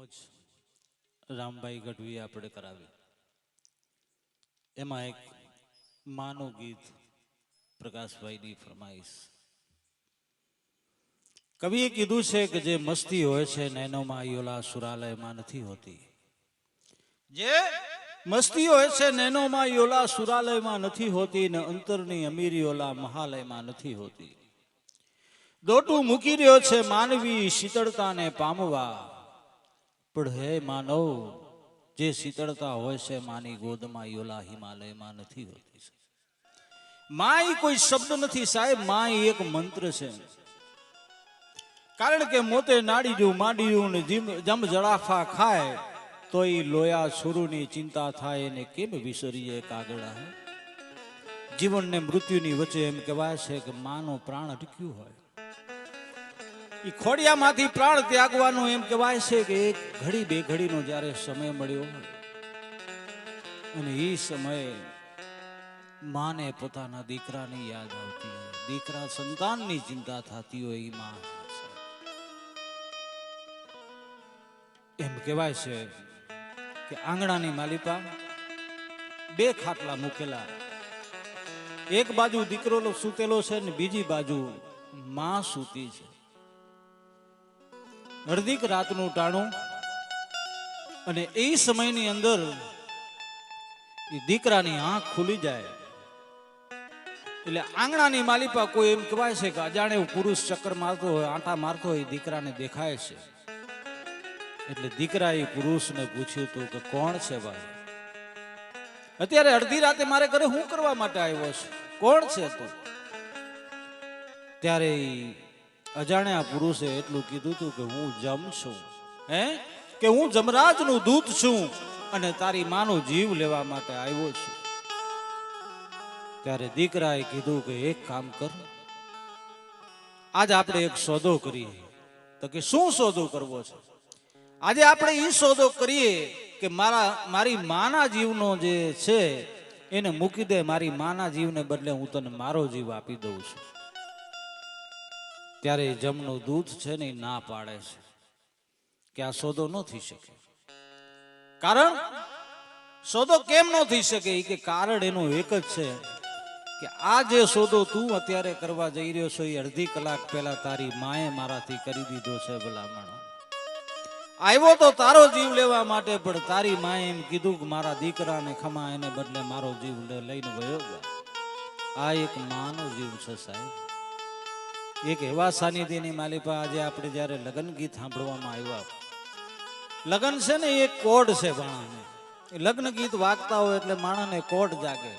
મોજ રામભાઈ ગઢવી આપણે કરાવી. એમાં એક માનું ગીત પ્રકાશભાઈની ફરમાઈશ. કવિએ કીધું છે કે જે મસ્તી હોય છે નૈનોમાં યોલા સુરાલયમાં નથી હોતી. જે મસ્તી હોય છે નૈનોમાં યોલા સુરાલયમાં નથી હોતી ને અંતરની અમીરી ઓલા મહાલયમાં નથી હોતી. દોટું મૂકી રહ્યો છે માનવી શીતળતાને પામવા. પણ હે માનવ, જે શીતળતા હોય છે માની ગોદમાં યોલા હિમાલયમાં નથી હોતી માય કોઈ શબ્દ નથી સાહેબ માય એક મંત્ર છે. કારણ કે મોતે નાડીજું માંડીયું ને જમ જળાફા ખાય તો એ લોયા સુરુની ચિંતા થાય એને કેમ વિસરીએ કાગડા જીવનને મૃત્યુની વચ્ચે એમ કહેવાય છે કે માનો પ્રાણ અટક્યું હોય. એ ખોડિયામાંથી પ્રાણ ત્યાગવાનું એમ કહેવાય છે કે એક ઘડી બે ઘડીનો જ્યારે સમય મળ્યો અને એ સમયે માને પોતાના દીકરાની યાદ આવતી હોય. દીકરા સંતાનની ચિંતા થતી હોય એ માં એમ કહેવાય છે કે આંગણાની માલિકા બે ખાટલા મૂકેલા. એક બાજુ દીકરો સૂતેલો છે ને બીજી બાજુ માં સૂતી છે. અડધીક રાતનું ટાણું. અને એ સમયની અંદર એ દીકરાની આંખ ખુલી જાય. એટલે આંગણાની માલિપા કોઈ એમ કહેવાય છે કે અજાણે પુરુષ ચક્કર મારતો હોય, આંટા મારતો હોય, એ દીકરાને દેખાય છે. એટલે દીકરા એ પુરુષને પૂછ્યું હતું કે કોણ છે ભાઈ? અત્યારે અડધી રાતે મારે ઘરે શું કરવા માટે આવ્યો છે? કોણ છે તું? ત્યારે અજાણ્યા પુરુષે એટલું કીધું હતું કે હું જમ છું, હે? કે હું જમરાજનું દૂત છું અને તારી માનો જીવ લેવા માટે આવ્યો છું. ત્યારે દીકરાએ કીધું કે એક કામ કર, આજ આપણે એક સોદો કરીએ. તો કે શું સોદો કરવો છે? આજે આપણે એ સોદો કરીએ કે મારા, મારી માના જીવનો જે છે, એને મૂકી દે, મારી માના જીવને બદલે હું તને મારો જીવ આપી દઉં છું. ત્યારે જમનું દૂધ છે ને ના પાડે છે. કે આ સોદો ન થઈ શકે. કારણ? સોદો કેમ ન થઈ શકે? કે કારણ એનું એક જ છે કે આ જે સોદો તું અત્યારે કરવા જઈ રહ્યો છો એ અડધી કલાક પહેલા તારી માએ મારાથી કરી દીધો છે ભલામણ. આવ્યો તો તારો જીવ લેવા માટે, પણ તારી માએ એમ કીધું કે મારા દીકરાને ખમા, એને બદલે મારો જીવ લઈને ગયો. આ એક માનો જીવ છે સાહેબ. એક એવા સાનિધિની માલિપા આજે આપણે જ્યારે લગ્ન ગીત સાંભળવામાં આવ્યા. લગ્ન છે ને, એ કોડ છે માણસને લગ્ન ગીત વાગતા હોય એટલે માણસને કોડ જાગે.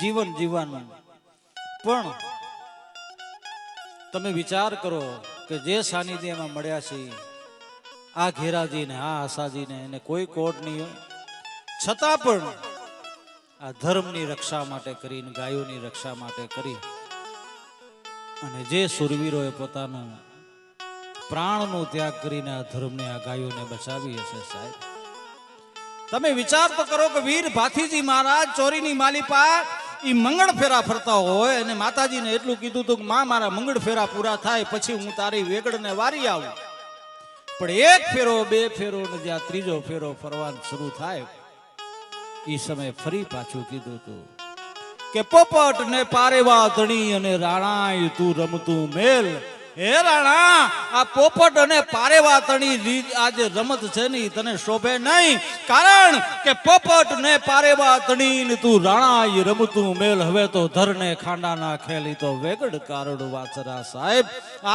જીવન જીવવાનું. પણ તમે વિચાર કરો કે જે સાનિધિ એમાં મળ્યા છે, આ ઘેરાજીને, આ આશાજીને, એને કોઈ કોડ નહીં છતાં પણ આ ધર્મની રક્ષા માટે કરીને, ગાયોની રક્ષા માટે કરી. અને જે સુરવીરોએ પોતાનું પ્રાણનો ત્યાગ કરીને આ ધર્મને, આ ગાયોને બચાવી હશે સાહેબ. તમે વિચાર તો કરો કે વીર ભાથીજી મહારાજ, ચોરીની માલિપા એ મંગળ ફેરા ફરતા હોય અને માતાજીને એટલું કીધું હતું કે, માં, મારા મંગળ ફેરા પૂરા થાય, પછી હું તારી વેગડને વારી આવું. પણ એક ફેરો, બે ફેરો ને જ્યાં ત્રીજો ફેરો ફરવાનું શરૂ થાય એ સમયે ફરી પાછું કીધું હતું કે પોપટ ને પારેવા ધણી અને રાણાય તું રમતું મેલ. હે રાણા, આ પોપટ અને પારેવા તણી આ જે રમત છે ને તને શોભે નહીં. કારણ કે પોપટ ને પારેવા તણી તું રાણા રમતું મેલ. હવે તો ધરને ખાંડા ના ખેલી તો વેગડ કારડ વાચરા સાહેબ.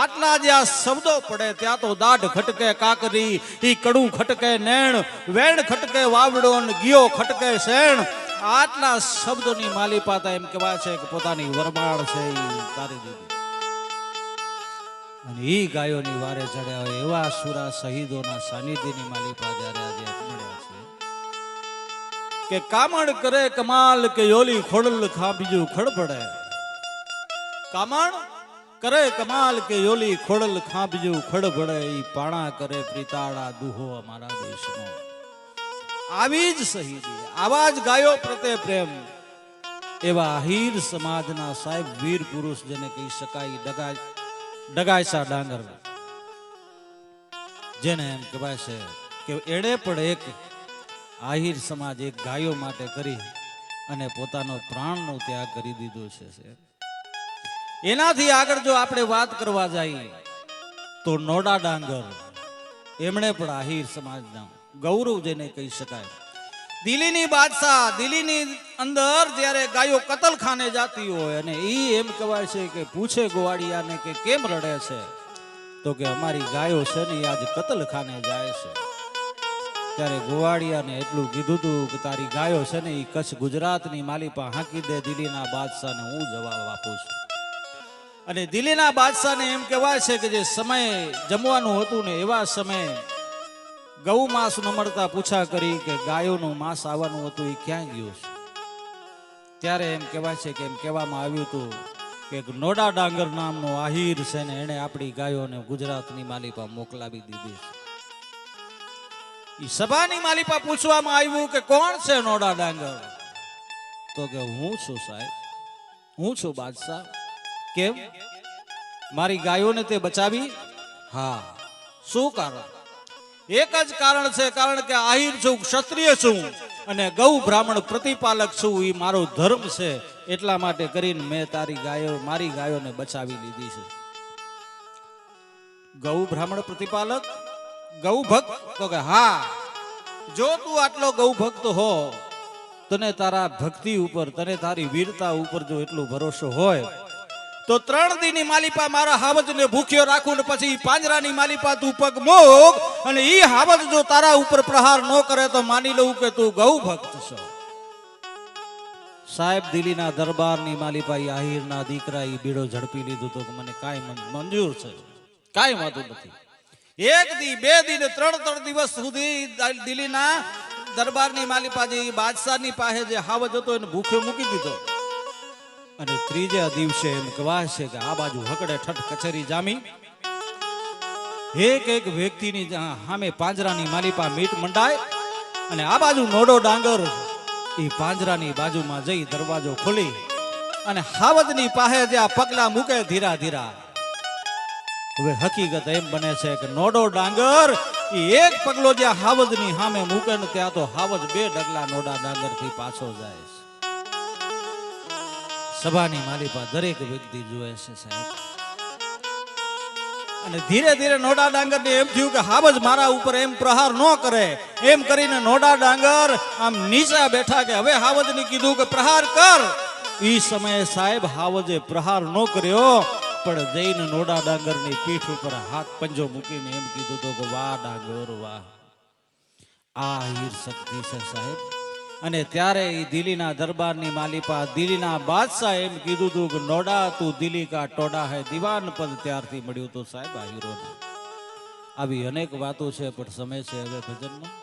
આટલા જે આ શબ્દો પડે, ત્યાં તો દાઢ ખટકે કાકરી, ઈ કડું ખટકે નેણ, વેણ ખટકે વાવડો ને ગિયો ખટકે શેણ. આટલા શબ્દોની માલિપાતા એમ કહેવાય છે કે પોતાની વરમાળ છે તારી દીધી અને ઈ ગાયોની વારે ચડ્યા હોય એવા સુરા શહીદોના સાનિધ્યની માલિપા જ્યારે આજે મળ્યા છે. કે કામણ કરે કમાલ કે યોલી ખોડલ ખા બીજું કામણ કરે કમાલ કે યોલી ખોડલ ખા બીજું ખડપડે. ઈ પાણા કરે પ્રીતાળા દુહો અમારા દેશનો. આવી જ શહીદી આવા જ ગાયો પ્રત્યે પ્રેમ. એવા આહીર સમાજના સાહેબ વીર પુરુષ જેને કહી શકાય ડગા ડગાયસા ડાંગર. જેને એમ કહેવાય છે કે એણે પણ એક આહિર સમાજ એક ગાયો માટે કરી અને પોતાનો પ્રાણનો ત્યાગ કરી દીધો છે એનાથી આગળ જો આપણે વાત કરવા જઈએ તો નોડા ડાંગર. એમણે પણ આહિર સમાજના ગૌરવ જેને કહી શકાય. દિલ્હીની બાદશાહ, દિલ્હીની અંદર જ્યારે ગાયો કતલખાને જાતી હોય અને ઈ એમ કહેવાય છે કે પૂછે ગોવાળિયાને કે કેમ રડે છે, તો કે અમારી ગાયો છે ને આજ કતલખાને જાય છે. ત્યારે ગોવાળિયાને એટલું કીધું તું કે તારી ગાયો છે ને એ કચ્છ ગુજરાતની માલિપા હાંકી દે, દિલ્હીના બાદશાહને હું જવાબ આપું છું. અને દિલ્હીના બાદશાહને એમ કહેવાય છે કે જે સમય જમવાનું હતું ને એવા સમયે ગૌ માંસ ન મળતા પૂછા કરી કે ગાયોનું માંસ આવવાનું હતું એ ક્યાં ગયું છે? ત્યારે એમ કહેવાય છે કે એમ કહેવામાં આવ્યું હતું કે નોડા ડાંગર નામનો આહિર છે ને એણે આપણી ગાયોને ગુજરાતની માલિપા મોકલાવી દીધી છે. સભાની માલિપા પૂછવામાં આવ્યું કે કોણ છે નોડા ડાંગર? તો કે હું છું સાહેબ. હું છું બાદશાહ. કેમ? મારી ગાયોને તે બચાવી? હા. શું કારણ? એક જ કારણ છે, કારણ કે આહિર છું, ક્ષત્રિય છું અને ગૌ બ્રાહ્મણ પ્રતિપાલક છું એ મારો ધર્મ છે. એટલા માટે કરીને મેં તારી ગાયો, મારી ગાયોને બચાવી લીધી છે. ગૌ બ્રાહ્મણ પ્રતિપાલક? ગૌ ભક્ત? તો કે હા. જો તું આટલો ગૌ ભક્ત હો, તને તારા ભક્તિ ઉપર, તને તારી વીરતા ઉપર જો એટલો ભરોસો હોય તો ત્રણ દીની માલિપા મારા હાવજને ભૂખ્યો રાખું ને પછી પાંજરાની માલિપા તું પગ મોગ અને ઈ હાવજ જો તારા ઉપર પ્રહાર ન કરે તો માની લઉં કે તું ગૌ ભક્ત છો. સાહેબ, દિલ્હીના દરબારની માલિપા ઈ આહિરના દીકરા ઈ બીડો ઝડપી લીધો તો મને કાંઈ મંજૂર છે. કાંઈ વાંધો નથી. એક દી, બે દી ને ત્રણ ત્રણ દિવસ સુધી દિલ્હીના દરબારની માલિપા જે બાદશાહની પાસે જે હાવજ હતો એને ભૂખ્યો મૂકી દીધો. અને ત્રીજા દિવસે એમ કહેવાય છે કે આ બાજુ હકડે ઠઠ કચેરી જામી. એક એક વ્યક્તિની સામે પાંજરાની માલિપા મીટ મંડાય અને આ બાજુ નોડો ડાંગર, એ પાંજરાની બાજુમાં જઈ દરવાજો ખોલી અને હાવજની પાસે જે પગલા મૂકે ધીરા ધીરા. હવે હકીકત એમ બને છે કે નોડો ડાંગર, એ એક પગલો જ્યાં હાવજની સામે મૂકે ને ત્યાં તો હાવજ બે ડગલા નોડા ડાંગરથી પાછો જાય છે. સભાની માલિપા દરેક વ્યક્તિ જોવે છે સાહેબ. અને ધીરે ધીરે નોડા ડાંગર ને એમ થયું કે હાબજ મારા ઉપર એમ પ્રહાર ન કરે. એમ કરીને નોડા ડાંગર આમ નીચા બેઠા કે હવે હાવજ ને કીધું કે પ્રહાર કર. ઈ સમયે સાહેબ હાવજે પ્રહાર ન કર્યો, પણ જઈને નોડા ડાંગરની પીઠ ઉપર હાથ પંજો મૂકીને એમ કીધું તો કે વાહ ડાંગર, વાહ. આ હીર શક્તિ છે સાહેબ. અને ત્યારે એ દિલ્હીના દરબારની માલિપા દિલ્હીના બાદશાહ એમ કીધું હતું કે, નોડા, તું દિલ્હી કા ટોડા હે દીવાન પદ ત્યારથી મળ્યું હતું સાહેબ આ હીરોને. આવી અનેક વાતો છે, પણ સમય છે હવે ભજનનો.